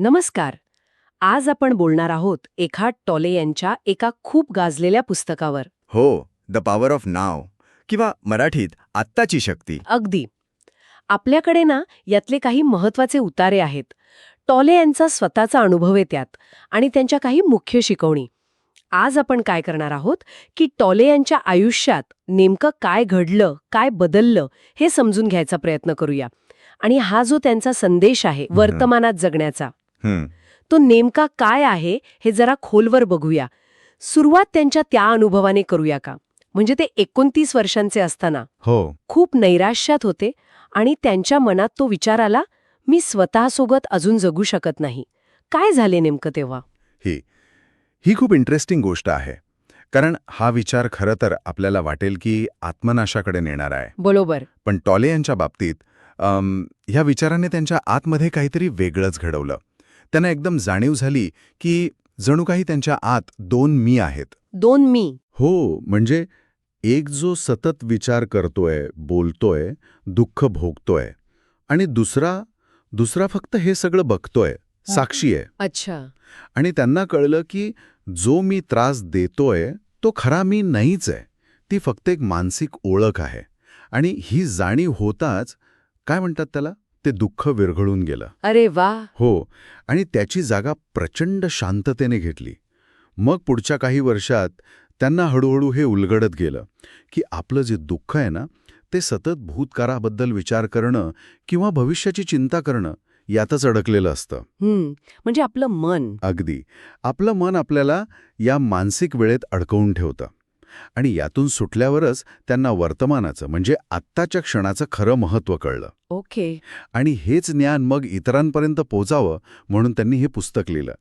नमस्कार. आज आपण बोलणार आहोत एखाद टॉले यांच्या एका खूप गाजलेल्या पुस्तकावर. हो द पॉवर ऑफ नाव किंवा मराठीत आत्ताची शक्ती. अगदी. आपल्याकडे ना यातले काही महत्त्वाचे उतारे आहेत. टॉले यांचा स्वतःचा अनुभव आहे त्यात आणि त्यांच्या काही मुख्य शिकवणी. आज आपण काय करणार आहोत की टॉले यांच्या आयुष्यात नेमकं काय घडलं काय बदललं हे समजून घ्यायचा प्रयत्न करूया. आणि हा जो त्यांचा संदेश आहे वर्तमानात जगण्याचा. तो नेमका काय आहे हे जरा खोलवर बघूया. सुरुवात त्यांच्या त्या अनुभवाने करूया का? म्हणजे ते एकोणतीस वर्षांचे असताना. हो. खूप नैराश्यात होते आणि त्यांच्या मनात तो विचार आला मी स्वतःसोबत अजून जगू शकत नाही. काय झाले नेमकं तेव्हा? ही ही खूप इंटरेस्टिंग गोष्ट आहे. कारण हा विचार खरं तर आपल्याला वाटेल की आत्मनाशाकडे नेणार आहे. बरोबर. पण टॉले यांच्या बाबतीत ह्या विचाराने त्यांच्या आतमध्ये काहीतरी वेगळंच घडवलं. त्यांना एकदम जाणीव झाली की जणू काही त्यांच्या आत दोन मी आहेत. दोन मी. हो म्हणजे एक जो सतत विचार करतोय बोलतोय दुःख भोगतोय आणि दुसरा दुसरा फक्त हे सगळं बघतोय साक्षी आहे. अच्छा. आणि त्यांना कळलं की जो मी त्रास देतोय तो खरा मी नाहीच आहे. ती फक्त एक मानसिक ओळख आहे. आणि ही जाणीव होताच काय म्हणतात त्याला? ते दुःख विरघळून गेलं. अरे वा! हो आणि त्याची जागा प्रचंड शांततेने घेतली. मग पुढच्या काही वर्षात त्यांना हळूहळू हे उलगडत गेलं की आपलं जे दुःख आहे ना ते सतत भूतकाळाबद्दल विचार करणं किंवा भविष्याची चिंता करणं यातच अडकलेलं असतं. म्हणजे आपलं मन. अगदी. आपलं मन आपल्याला या मानसिक वेळेत अडकवून ठेवतं. आणि यातून सुटल्यावरच त्यांना वर्तमानाचं म्हणजे आत्ताच्या क्षणाचं खरं महत्त्व कळलं. ओके. आणि हेच ज्ञान मग इतरांपर्यंत पोचावं म्हणून त्यांनी हे पुस्तक लिहिलं.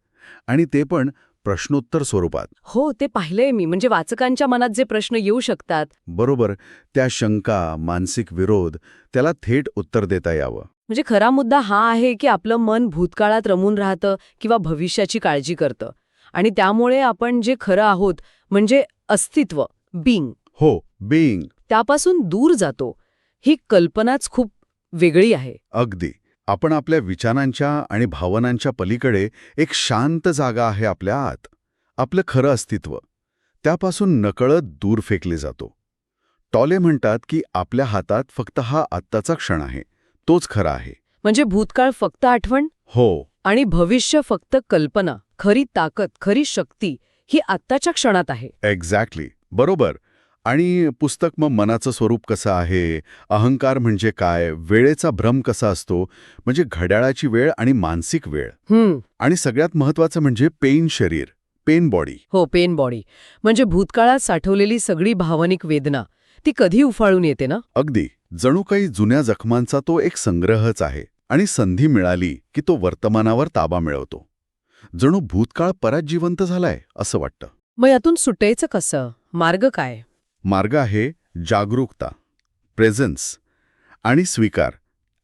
आणि ते पण प्रश्नोत्तर स्वरूपात. हो ते पाहिलंय मी म्हणजे वाचकांच्या मनात जे प्रश्न येऊ शकतात. बरोबर त्या शंका मानसिक विरोध त्याला थेट उत्तर देता यावं. म्हणजे खरा मुद्दा हा आहे की आपलं मन भूतकाळात रमून राहतं किंवा भविष्याची काळजी करतं. आणि त्यामुळे आपण जे खरं आहोत म्हणजे अस्तित्व बिंग हो बिईंग त्यापासून दूर जातो. ही कल्पनाच खूप वेगळी आहे. अगदी. आपण आपल्या विचारांच्या आणि भावनांच्या पलीकडे एक शांत जागा आहे आपल्या आत. आपलं खरं अस्तित्व. त्यापासून नकळत दूर फेकले जातो. टॉले म्हणतात की आपल्या हातात फक्त हा आत्ताचा क्षण आहे. तोच खरा आहे. म्हणजे भूतकाळ फक्त आठवण? हो. आणि भविष्य फक्त कल्पना खरी ताकद खरी शक्ती ही आत्ताच्या क्षणात आहे. एक्झॅक्टली बरोबर. आणि पुस्तक मग मनाचं स्वरूप कसं आहे? अहंकार म्हणजे काय? वेळेचा भ्रम कसा असतो? म्हणजे घड्याळाची वेळ आणि मानसिक वेळ. हम्म. आणि सगळ्यात महत्वाचं म्हणजे पेन शरीर पेन बॉडी. हो पेन बॉडी. म्हणजे भूतकाळात साठवलेली सगळी भावनिक वेदना ती कधी उफाळून येते ना? अगदी. जणू काही जुन्या जखमांचा तो एक संग्रहच आहे. आणि संधी मिळाली की तो वर्तमानावर ताबा मिळवतो. जणू भूतकाळ परत जिवंत झालाय असं वाटतं. मग यातून सुटायचं कसं? मार्ग काय? मार्ग आहे जागरूकता प्रेझन्स आणि स्वीकार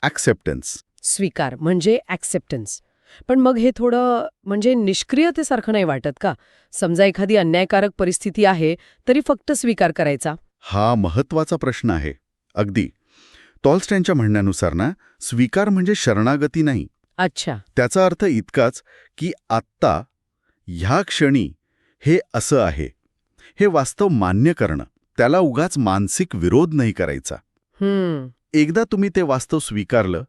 ॲक्सेप्टन्स स्वीकार म्हणजे ॲक्सेप्टन्स पण मग हे थोडं म्हणजे निष्क्रियतेसारखं नाही वाटत का? समजा एखादी अन्यायकारक परिस्थिती आहे तरी फक्त स्वीकार करायचा. हा महत्त्वाचा प्रश्न आहे. अगदी. टॉल्स्टॅनच्या म्हणण्यानुसार ना स्वीकार म्हणजे शरणागती नाही. अच्छा. त्याचा अर्थ इतकाच की आत्ता ह्या क्षणी हे असं आहे. हे वास्तव मान्य करणं. त्याला उगाच मानसिक विरोध नाही करायचा. हम्म. एकदा तुम्ही ते वास्तव स्वीकारलं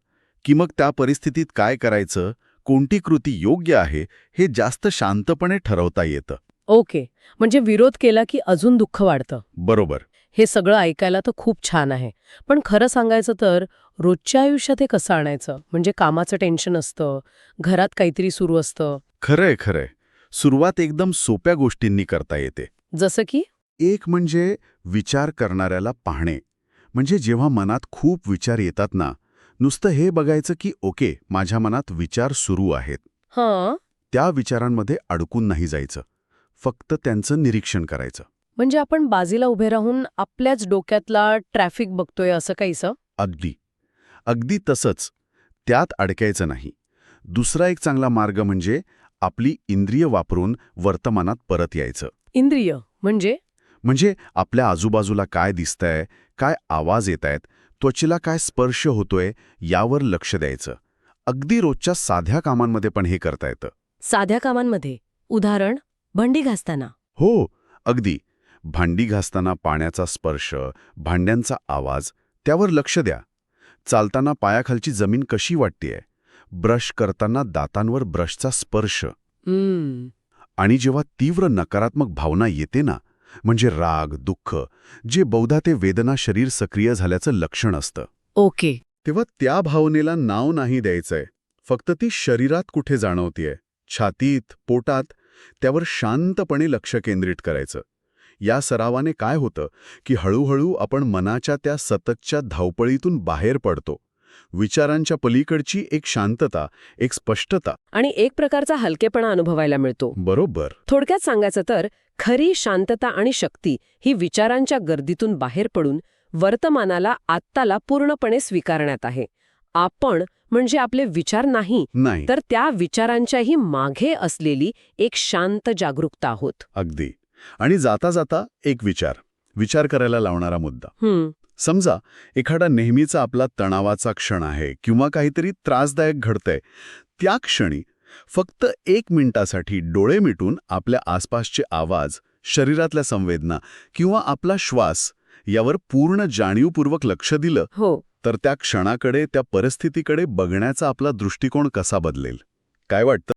की मग त्या परिस्थितीत काय करायचं कोणती कृती योग्य आहे हे जास्त शांतपणे ठरवता येतं. ओके. म्हणजे विरोध केला की अजून दुःख वाढतं. बरोबर. हे सगळं ऐकायला तर खूप छान आहे. पण खरं सांगायचं तर रोजच्या आयुष्यात हे कसं आणायचं? म्हणजे कामाचं टेन्शन असतं घरात काहीतरी सुरू असतं. खरंय खरंय. सुरुवात एकदम सोप्या गोष्टींनी करता येते. जसं की? एक म्हणजे विचार करणाऱ्याला पाहणे. म्हणजे जेव्हा मनात खूप विचार येतात ना नुसतं हे बघायचं की ओके माझ्या मनात विचार सुरू आहेत. हां. त्या विचारांमध्ये अडकून नाही जायचं. फक्त त्यांचं निरीक्षण करायचं. म्हणजे आपण बाजीला उभे राहून आपल्याच डोक्यातला ट्रॅफिक बघतोय असं काहीसं अगदी. अगदी तसंच. त्यात अडकायचं नाही. दुसरा एक चांगला मार्ग म्हणजे आपली इंद्रिय वापरून वर्तमानात परत यायचं. इंद्रिय म्हणजे? म्हणजे आपल्या आजूबाजूला काय दिसतंय काय आवाज येत आहेत त्वचेला काय स्पर्श होतोय यावर लक्ष द्यायचं. अगदी रोजच्या साध्या कामांमध्ये पण हे करता येतं. साध्या कामांमध्ये. उदाहरण भांडी घासताना. हो अगदी. भांडी घासताना पाण्याचा स्पर्श भांड्यांचा आवाज त्यावर लक्ष द्या. चालताना पायाखालची जमीन कशी वाटतेय? ब्रश करताना दातांवर ब्रशचा स्पर्श. हम्म. आणि जेव्हा तीव्र नकारात्मक भावना येते ना म्हणजे राग दुःख जे बहुधा ते वेदना शरीर सक्रिय झाल्याचं लक्षण असतं. ओके. तेव्हा त्या भावनेला नाव नाही द्यायचंय. फक्त ती शरीरात कुठे जाणवतीये? छातीत पोटात त्यावर शांतपणे लक्ष केंद्रित करायचं. या सरावाने काय होतं की हळूहळू आपण मनाच्या त्या सततच्या धावपळीतून बाहेर पडतो. विचारांच्या पलीकडची एक शांतता एक स्पष्टता. आणि एक प्रकारचा हलकेपणा अनुभवायला मिळतो. बरोबर. थोडक्यात सांगायचं तर खरी शांतता आणि शक्ती ही विचारांच्या गर्दीतून बाहेर पडून वर्तमानाला आत्ताला पूर्णपणे स्वीकारण्यात आहे. आपण म्हणजे आपले विचार नाही नाही. तर त्या विचारांच्याही मागे असलेली एक शांत जागरूकता आहोत. अगदी. आणि जाता जाता एक विचार विचार करायला लावणारा मुद्दा. समजा एखादा नेहमीचा आपला तणावाचा क्षण आहे किंवा काहीतरी त्रासदायक घडतंय त्या क्षणी फक्त एक मिनिटासाठी डोळे मिटून आपल्या आसपासचे आवाज शरीरातल्या संवेदना किंवा आपला श्वास यावर पूर्ण जाणीवपूर्वक लक्ष दिलं हो. तर त्या क्षणाकडे त्या परिस्थितीकडे बघण्याचा आपला दृष्टिकोन कसा बदलेल? काय वाटतं?